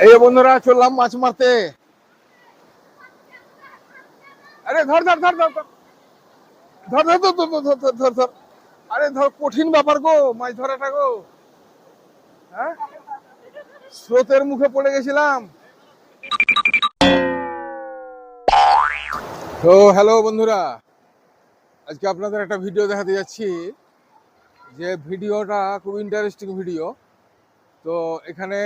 এই বন্ধুরা চললাম মাছ মারতে আরে ধর ধর ধর ধর ধর ধর ধর ধর ধর ধর ধর ধর আরে ধর কঠিন ব্যাপার গো মাছ ধরাটা গো হ্যাঁ স্রোতের মুখে পড়ে গেছিলাম তো হ্যালো বন্ধুরা আজকে আপনাদের একটা ভিডিও দেখাতে যাচ্ছি যে ভিডিওটা খুব ইন্টারেস্টিং ভিডিও তো এখানে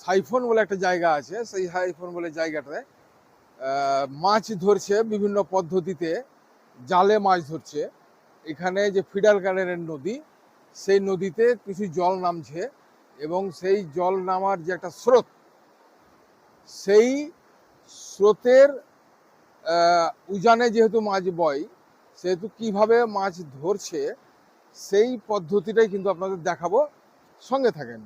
সাইফোন বলে একটা জায়গা আছে, সেই সাইফোন বলে জায়গাটায় মাছ ধরছে বিভিন্ন পদ্ধতিতে, জালে মাছ ধরছে। এখানে যে ফিডাল কানেরের নদী, সেই নদীতে কিছু জল নামছে এবং সেই জল নামার যে একটা স্রোত, সেই স্রোতের উজানে যেহেতু মাছ বয়, সেহেতু কীভাবে মাছ ধরছে, সেই পদ্ধতিটাই কিন্তু আপনাদের দেখাবো। সঙ্গে থাকেন।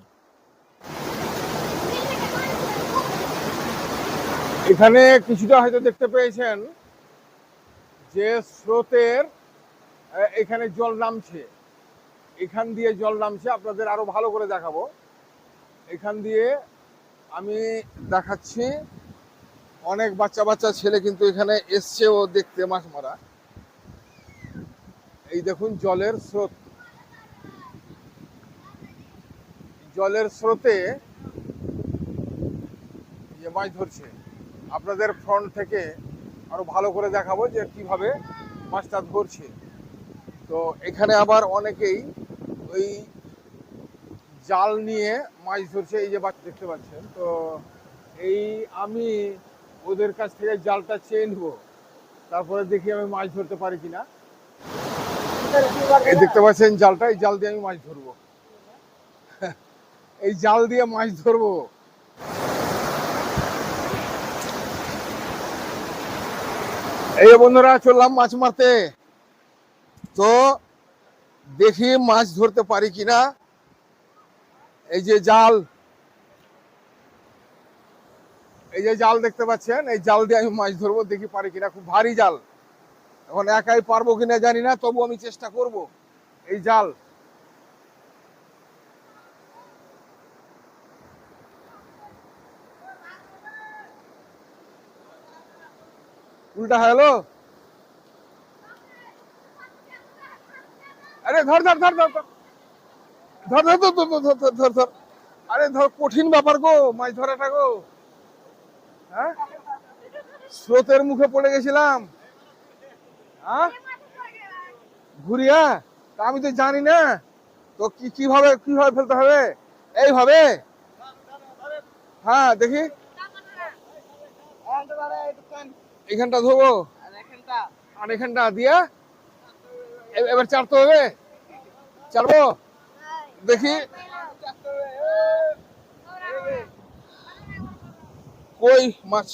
এখানে কিছুটা হয়তো দেখতে পেয়েছেন যে স্রোতের এখানে জল নামছে। এখান দিয়ে জল নামছে, আপনাদের আরও ভালো করে দেখাবো। এখান দিয়ে আমি দেখাচ্ছি, অনেক বাচ্চা বাচ্চা ছেলে কিন্তু এখানে এসছে ও দেখতে মাছ মারা। এই দেখুন জলের স্রোত। জলের স্রোতে যে মাছ ধরছে। আপনাদের ফ্রন্ট থেকে আরও ভালো করে দেখাবো যে কীভাবে মাছটা ধরছে। তো এখানে আবার অনেকেই ওই জাল নিয়ে মাছ ধরছে, এই যে বাচ্চা দেখতে পাচ্ছেন। তো এই আমি ওদের কাছ থেকে জালটা চেয়ে নেব। তারপরে দেখি আমি মাছ ধরতে পারি কিনা। এই দেখতে পাচ্ছেন জালটা, এই জাল দিয়ে আমি মাছ ধরবো। এই জাল দিয়ে মাছ ধরবো। এই বন্ধুরা, চললাম মাছ মারতে। তো দেখি মাছ ধরতে পারি কিনা। এই যে জাল। এই যে জাল দেখতে পাচ্ছেন, এই জাল দিয়ে আমি মাছ ধরবো, দেখি পারি কিনা। খুব ভারী জাল। এখন একাই পারব কিনা জানি না তবু আমি চেষ্টা করব। এই জাল। উল্টা হলো আরে ধর ধর ধর ধর ধর। ধর ধর ধর ধর ধর ধর ধর আরে ধর, কঠিন ব্যাপার গো, মাছ ধরাটা গো। হ্যাঁ? স্রোতের মুখে পড়ে গেছিলাম। হ্যাঁ? ঘুরিয়া? তা আমি তো জানি না। তো কি, কীভাবে কীভাবে ফেলতে হবে? এইভাবে? হ্যাঁ দেখি। এখানটা ধোবো? আর এখানটা? দিয়া? এবার চারতে হবে? চারবো দেখি। কই মাছ?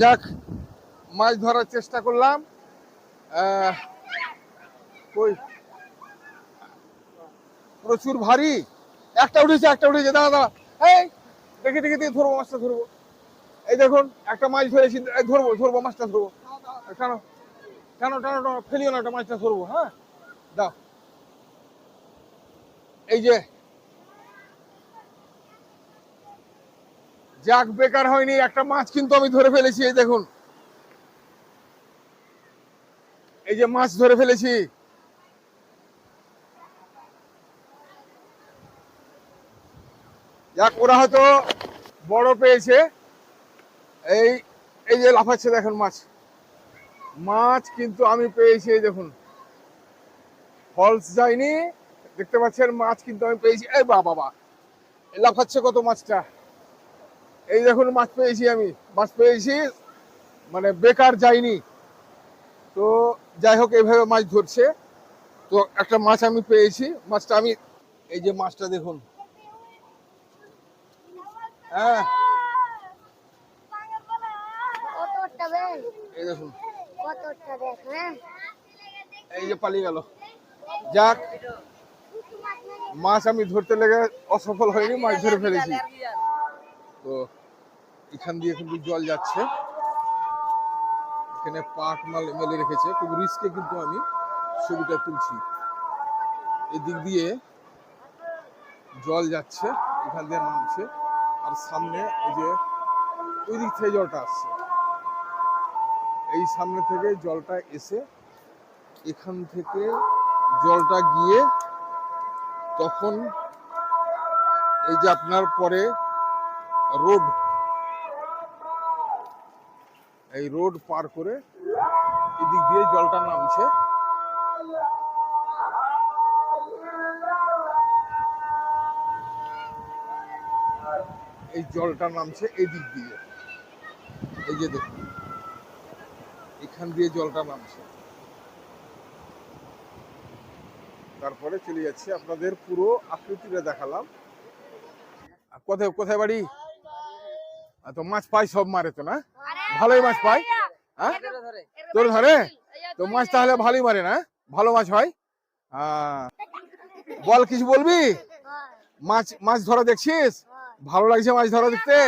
যাক মাছ ধরার চেষ্টা করলাম। আহ, কই? প্রচুর ভারী। একটা উঠেছে একটা উঠেছে দাঁড়া দাঁড়া। এই! ধরবো, মাছটা ধরবো। এই দেখুন, একটা মাছ ধরেছি ধরবো ধরবো, মাছটা ধরবো। টানো টানো, ফেলিও না একটা মাছটা ধরবো হ্যাঁ? দাও। এই যে। যাক, বেকার হয়নি, একটা মাছ কিন্তু আমি ধরে ফেলেছি, এই দেখুন। এই যে মাছ ধরে ফেলেছি। যাক, ওরা হয়তো বড় পেয়েছে। এই এই যে লাফাচ্ছে দেখুন মাছ। মাছ কিন্তু আমি পেয়েছি দেখুন। ফলস যায়নি, দেখতে পাচ্ছেন মাছ কিন্তু আমি পেয়েছি। এই বা বাবা। লাফাচ্ছে কত মাছটা? এই দেখুন মাছ পেয়েছি আমি, মাছ পেয়েছি মানে বেকার যায়নি। তো যাই হোক, এইভাবে মাছ ধরছে। তো একটা মাছ আমি পেয়েছি, মাছটা আমি, এই যে মাছটা দেখুন। হ্যাঁ। দেখুন। এই যে পালিয়ে গেল। যাক, মাছ আমি ধরতে লেগে অসফল হয়নি, মাছ ধরে ফেলেছি। তো এখান দিয়ে কিন্তু জল যাচ্ছে। এখানে পাট মাল মেলে রেখেছে। খুব রিস্কে কিন্তু আমি ছবিটা তুলছি। এদিক দিয়ে জল যাচ্ছে, এখান দিয়ে নামছে। আর সামনে ওই যে ওই দিক থেকে জলটা আসছে। এই সামনে থেকে জলটা এসে এখান থেকে জলটা গিয়ে তখন এই যে আপনার পরে রোড, এই রোড পার করে এদিক দিয়ে জলটা নামছে। এই জলটা নামছে এদিক দিয়ে। এই যে দেখুন এখান দিয়ে জলটা নামছে। তারপরে চলে যাচ্ছে আপনাদের পুরো আকৃতিটা দেখালাম। কোথায় কোথায় বাড়ি? তো মাছ পাই সব মারে তো না? ভালোই মাছ পাই? হ্যাঁ? তোর ধরে তো মাছ তাহলে ভালোই মারে না? ভালো মাছ হয়? আহ, বল কিছু বলবি? মাছ মাছ ধরা দেখছিস? ভালো লাগছে মাছ ধরা দেখতে?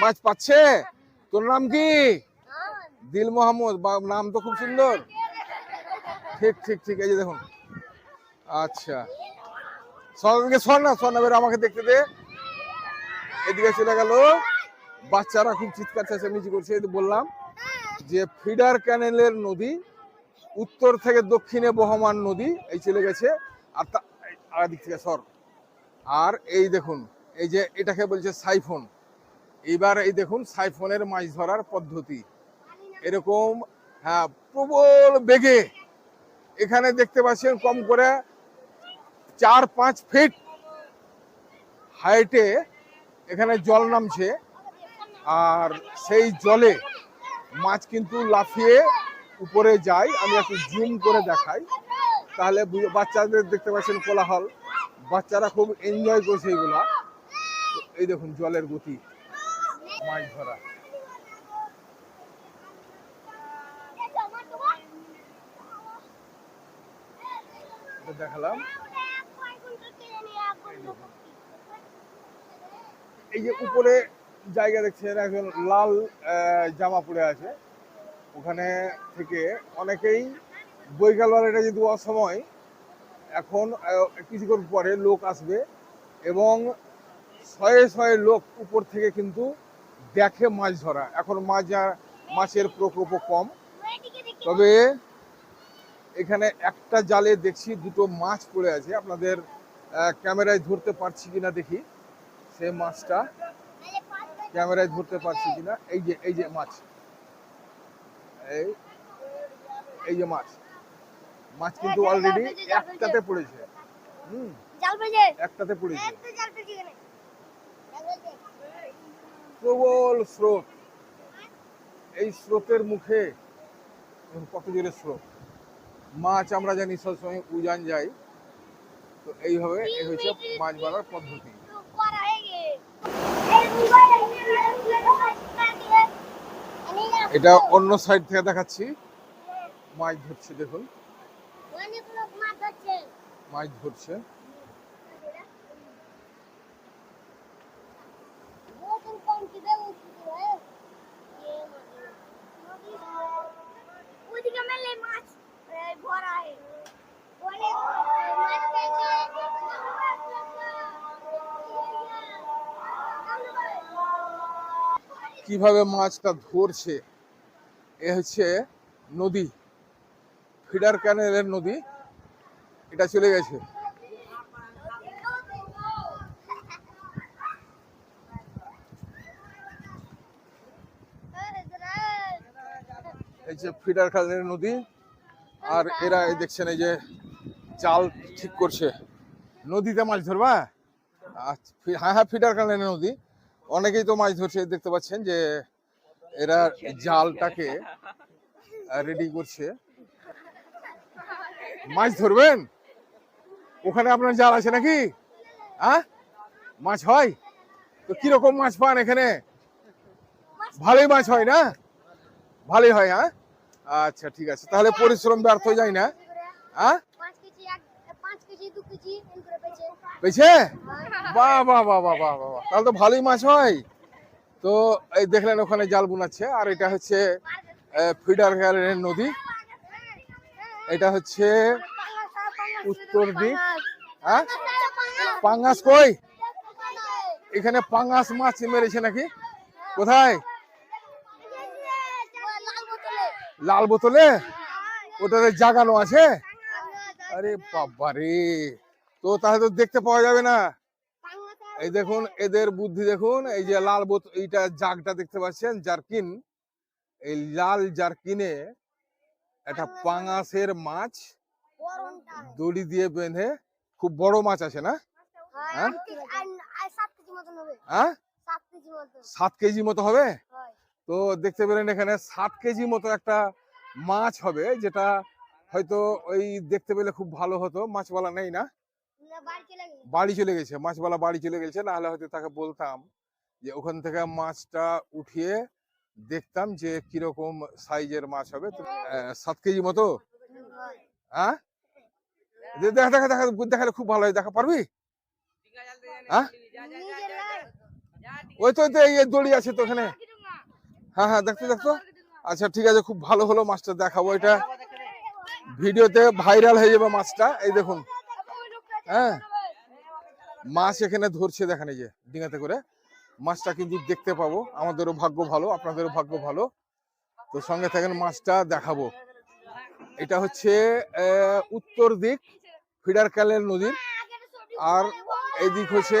মাছ পাচ্ছে? তোর নাম কি? দিল মোহাম্মদ নাম তো খুব সুন্দর। ঠিক ঠিক ঠিক, এই যে দেখুন। আচ্ছা। সরকে সর না সর না আমাকে দেখতে দে। এদিকে চলে গেল। বাচ্চারা খুব চিৎকার চেঁচামেচি করছে বললাম যে ফিডার ক্যানেলের নদী, উত্তর থেকে দক্ষিণে বহমান নদী, এই চলে গেছে। আর দিক থেকে সর। আর এই দেখুন এই যে এটাকে বলছে সাইফোন। এইবার এই দেখুন, সাইফোনের মাছ ধরার পদ্ধতি। এরকম হ্যাঁ প্রবল বেগে এখানে দেখতে পাচ্ছেন কম করে চার পাঁচ ফিট হাইটে এখানে জল নামছে। আর সেই জলে মাছ কিন্তু লাফিয়ে উপরে যায়। আমি একটু জুম করে দেখাই। তাহলে বাচ্চাদের দেখতে পাচ্ছেন কোলাহল। বাচ্চারা খুব এনজয় করছে এগুলা। এই দেখুন, জলের গতি। মাছ ধরা। দেখালাম। এই যে উপরে জায়গা দেখছেন একজন লাল জামা পরে আছে। ওখানে থেকে অনেকেই বৈকালবেলা, এটা যদি অসময়। এখন কিছুক্ষণ পরে লোক আসবে এবং শয়ে শয়ে লোক উপর থেকে কিন্তু দেখে মাছ ধরা। এখন মাছ আর- মাছের প্রকোপও কম। তবে এখানে একটা জালে দেখছি দুটো মাছ পড়ে আছে। আপনাদের ক্যামেরায় ধরতে পারছি কিনা দেখি। সেই মাছটা ক্যামেরায় ধরতে পারছি কিনা। এই যে এই যে মাছ। এই এই যে মাছ। মাছ কিন্তু অলরেডি একটাতে পড়েছে। হুম। একটাতে পড়েছে একটা জাল পেয়েছে এখানে প্রবল স্রোত। এই স্রোতের মুখে কত জোরে স্রোত। মাছ আমরা জানি সবসময় উজান যাই তো এইভাবে এই হচ্ছে মাছ মারার পদ্ধতি। এটা অন্য সাইড থেকে দেখাচ্ছি। মাছ ধরছে, দেখুন। মাছ ধরছে। কীভাবে মাছটা ধরছে এ হচ্ছে নদী ফিডার ক্যানেলের নদী এটা চলে গেছে। এই যে ফিডার ক্যানেলের নদী আর এরা এই দেখছেন এই যে জাল ঠিক করছে। নদীতে মাছ ধরবা? আচ্ছা, হ্যাঁ হ্যাঁ ফিডার ক্যানেলের নদী। অনেকেই তো মাছ ধরছে, দেখতে পাচ্ছেন যে এরা জালটাকে রেডি করছে। মাছ ধরবেন? ওখানে আপনার জাল আছে নাকি? হ্যাঁ? মাছ হয়? তো কীরকম মাছ পান এখানে? ভালোই মাছ হয় না? ভালোই হয় হ্যাঁ? আচ্ছা ঠিক আছে। তাহলে পরিশ্রম ব্যর্থ যায় না হ্যাঁ পাঁচ কেজি এক পাঁচ কেজি দু কেজি এরকম করে পেয়েছে। বাহ বাহ বাহ বাহ বাহ বাহ বাহ। তাহলে তো ভালোই মাছ হয়। তো এই দেখলেন ওখানে জাল বুনাচ্ছে। আর এটা হচ্ছে ফিডার গ্যালের নদী। এটা হচ্ছে উত্তর দিক। হ্যাঁ? পাঙ্গাস কই? এখানে পাঙ্গাস মাছ মেরেছে নাকি? কোথায়? লাল বোতলে। ওটাতে জাগানো আছে? আরে বাবা রে তো তাহলে তো দেখতে পাওয়া যাবে না। এই দেখুন এদের বুদ্ধি দেখুন এই যে লাল বোতল এইটা জাগটা দেখতে পাচ্ছেন জারকিন। এই লাল জারকিনে একটা পাঙাশের মাছ দড়ি দিয়ে বেঁধে খুব বড় মাছ আছে না? হ্যাঁ? হ্যাঁ? সাত কেজি মতো হবে? তো দেখতে পেলেন এখানে সাত কেজি মতো একটা মাছ হবে যেটা হয়তো ওই দেখতে পেলে খুব ভালো হতো মাছওয়ালা নেই না। বাড়ি চলে গেছে। মাছওয়ালা বাড়ি চলে গেছে না হলে হয়তো তাকে বলতাম যে ওখান থেকে মাছটা উঠিয়ে দেখতাম যে কীরকম সাইজের মাছ হবে। সাত কেজি মতো? হ্যাঁ? দেখা দেখা দেখা দেখালে খুব ভালো হয় দেখা পারবি? হ্যাঁ? ওই তো এই দড়ি আছে তো ওখানে। হ্যাঁ হ্যাঁ দেখতে দেখতো। আচ্ছা ঠিক আছে খুব ভালো হলো মাছটা দেখাবো এটা। ভিডিওতে ভাইরাল হয়ে যাবে মাছটা। এই দেখুন। হ্যাঁ? মাছ এখানে ধরছে দেখেন এই যে, ডিঙাতে করে। মাছটা কিন্তু দেখতে পাবো। আমাদেরও ভাগ্য ভালো, আপনাদেরও ভাগ্য ভালো। তো সঙ্গে থাকেন মাছটা দেখাবো। এটা হচ্ছে উত্তর দিক ফিডার ক্যালের নদীর আর এই দিক হচ্ছে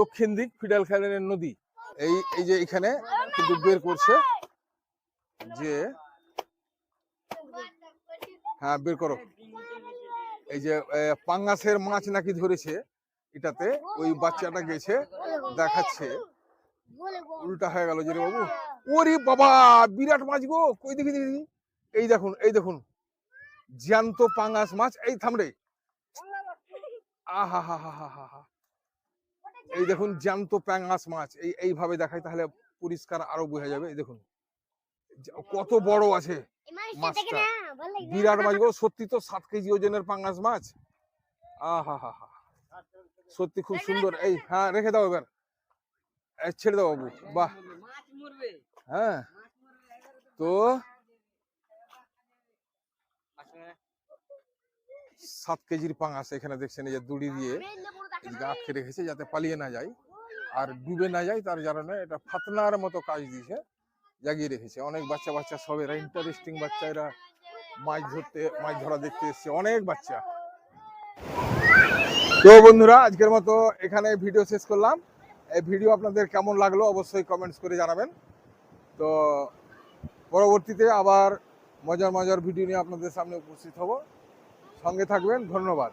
দক্ষিণ দিক ফিডাল ক্যালের নদী। এই এই যে এখানে কিন্তু বের করছে যে হ্যাঁ বের করো। এই যে পাঙ্গাসের মাছ নাকি ধরেছে? এটাতে ওই বাচ্চাটা গেছে, দেখাচ্ছে। উল্টা হয়ে গেল যে বাবু। ওরে বাবা, বিরাট মাছ গো। কই দেখি দেখি। এই দেখুন এই দেখুন। জ্যান্ত পাঙ্গাস মাছ। এই থামড়ে আহা হা হা হা হা এই দেখুন, জ্যান্ত পাঙ্গাস মাছ। এই, এইভাবে দেখাই তাহলে পরিষ্কার আরও বোঝা যাবে। এই দেখুন। কত বড় আছে মাছটা। বিরাট মাছ গো সত্যি তো সাত কেজি ওজনের পাঙ্গাস মাছ? আহা হা হা সত্যি খুব সুন্দর। এই হ্যাঁ রেখে দাও এবার। এই, ছেড়ে দাও বাবু বাহ। হ্যাঁ। তো সাত কেজির পাঙাশ এখানে দেখছেন এই যে দড়ি দিয়ে আটকে রেখেছে যাতে পালিয়ে না যায়। আর ডুবে না যায় তার কারণে এটা ফাতনার মতো কাজ দিয়েছে। জাগিয়ে রেখেছে। অনেক বাচ্চা বাচ্চা সব, এরা ইন্টারেস্টিং বাচ্চা, এরা মাছ ধরতে, মাছ ধরা দেখতে এসছে। অনেক বাচ্চা। তো বন্ধুরা, আজকের মতো এখানে ভিডিও শেষ করলাম। এই ভিডিও আপনাদের কেমন লাগল অবশ্যই কমেন্টস করে জানাবেন। তো পরবর্তীতে আবার মজার মজার ভিডিও নিয়ে আপনাদের সামনে উপস্থিত হব। সঙ্গে থাকবেন। ধন্যবাদ।